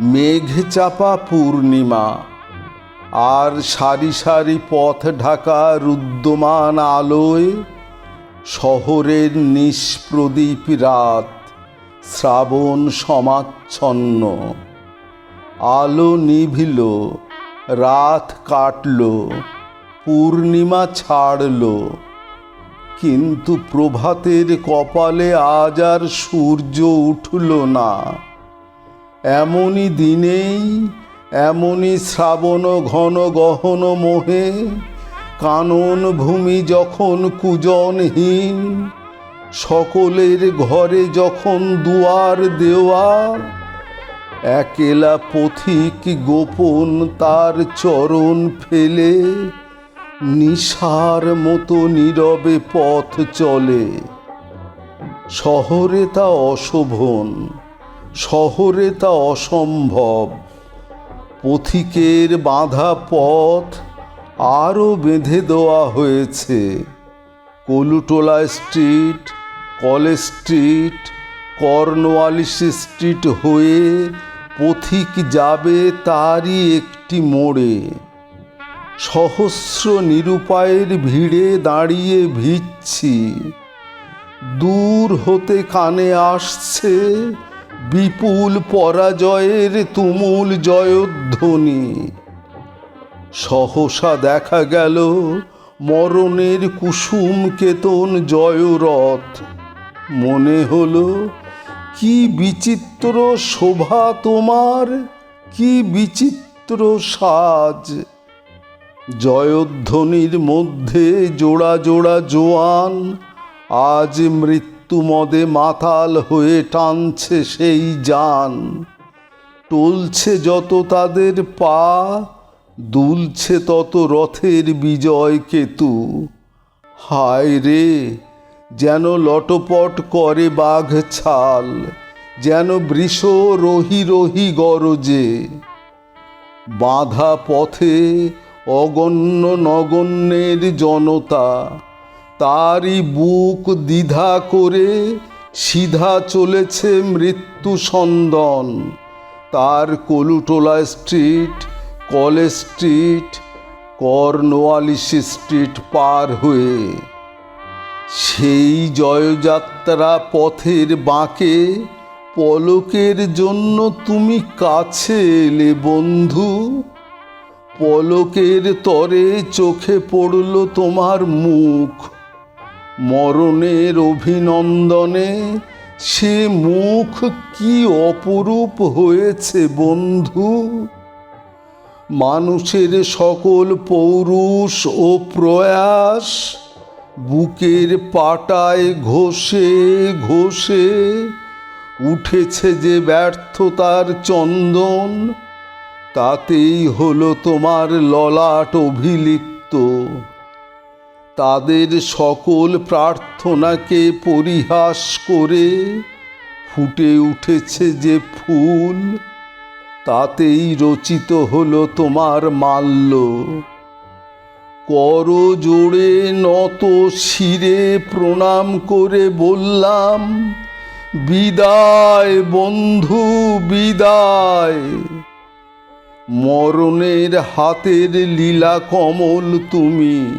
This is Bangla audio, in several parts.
মেঘ চাপা পূর্ণিমা, আর সারি সারি পথ ঢাকা রুদ্যমান আলোয় শহরের নিষ্প্রদীপ রাত, শ্রাবণ সমাচ্ছন্ন। আলো নিভিল, রাত কাটল, পূর্ণিমা ছাড়ল। কিন্তু প্রভাতের কপালে আজ আর সূর্য উঠল না। এমনই দিনেই, এমনই শ্রাবণ ঘন গহন মোহে, কানন ভূমি যখন কুজনহীন, সকলের ঘরে যখন দুয়ার দেওয়া একেলা পথিক গোপন তার চরণ ফেলে, নিশার মতো নীরবে পথ চলে। শহরে তা অশোভন। শহরে তা অসম্ভব। পথিকের বাঁধা পথ আরও বেঁধে দেওয়া হয়েছে। Colootola Street College Street Cornwallis Street হয়ে পথিক যাবে তারই একটি মোড়ে। সহস্র নিরুপায়ের ভিড়ে দাঁড়িয়ে ভিজছি। দূর হতে কানে আসছে বিপুল পরাজয়ের তুমুল জয়ধ্বনি। সহসা দেখা গেল মরণের কুসুম কেতন জয়রথ। মনে হলো, কি বিচিত্র শোভা তোমার, কি বিচিত্র সাজ। জয়ধ্বনির মধ্যে জোড়া জোড়া জোয়ান আজ মৃত্যুমদে মাতাল হয়ে টানছে সেই যান। টলছে যত তাদের পা, দুলছে তত রথের বিজয় কেতু। হায় রে, যেন লটপট করে বাঘ ছাল, যেন বৃষ রহি রহি গরজে। বাঁধা পথে অগণ্য নগণ্যের জনতা তারই বুক দ্বিধা করে সিধা চলেছে মৃত্যু সন্দন। তার Colootola Street College Street Cornwallis Street পার হয়ে। সেই জয়যাত্রা পথের বাঁকে পলকের জন্য তুমি কাছে এলে বন্ধু। পলকের তরে চোখে পড়ল তোমার মুখ। মরণের অভিনন্দনে সে মুখ কি অপরূপ হয়েছে বন্ধু? মানুষের সকল পৌরুষ ও প্রয়াস বুকের পাটায় ঘষে ঘষে উঠেছে যে ব্যর্থতার চন্দন, তাতেই হলো তোমার ললাট অভিলিপ্ত। তাদের সকল প্রার্থনাকে পরিহাস করে ফুটে উঠেছে যে ফুল, তাতেই রচিত হলো তোমার মাল্য। কর জোড়ে নত শিরে প্রণাম করে বললাম, বিদায় বন্ধু, বিদায়। মরণের হাতের লীলা কমল তুমি।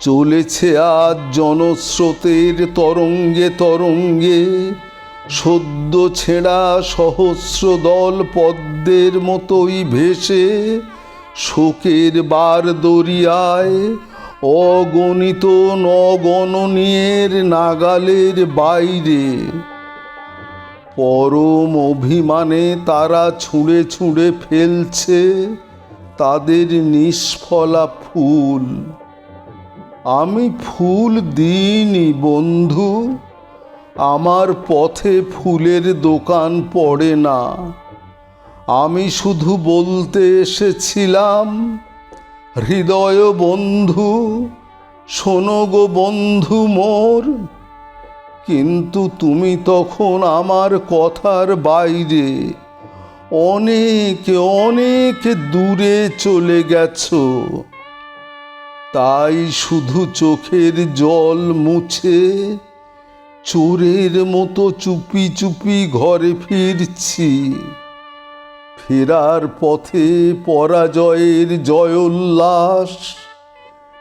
চলেছে আজ জনস্রোতের তরঙ্গে তরঙ্গে। সদ্য ছেঁড়া সহস্র দল পদ্মের মতোই ভেসে শোকের বার দরিয়ায় অগণিত নগণনীয়ের নাগালের বাইরে। পরম অভিমানে তারা ছুঁড়ে ছুঁড়ে ফেলছে তাদের নিষ্ফলা ফুল। আমি ফুল দিইনি, বন্ধু। আমার পথে ফুলের দোকান পড়ে না। আমি শুধু বলতে এসেছিলাম, হৃদয় বন্ধু, শোনো গো বন্ধু মোর। কিন্তু তুমি তখন আমার কথার বাইরে অনেক অনেক দূরে চলে গেছো। তাই শুধু চোখের জল মুছে চোরের মতো চুপি চুপি ঘরে ফিরছি। ফেরার পথে পরাজয়ের জয়োল্লাস,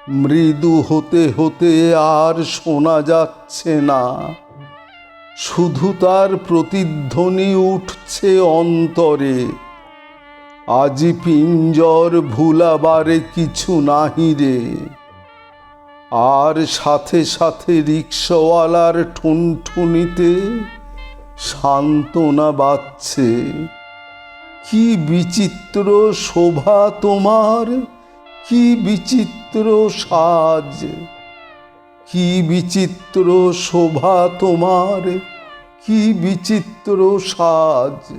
মৃদু হতে হতে আর শোনা যাচ্ছে না। শুধু তার প্রতিধ্বনি উঠছে অন্তরে। আজি পিঞ্জর ভুলাবারে কিছু নাহি রে। আর সাথে সাথে রিক্সাওয়ালার ঠুনঠুনিতে সান্ত্বনা বাজছে কি বিচিত্র শোভা তোমার, কি বিচিত্র সাজ। কি বিচিত্র শোভা তোমার, কি বিচিত্র সাজ।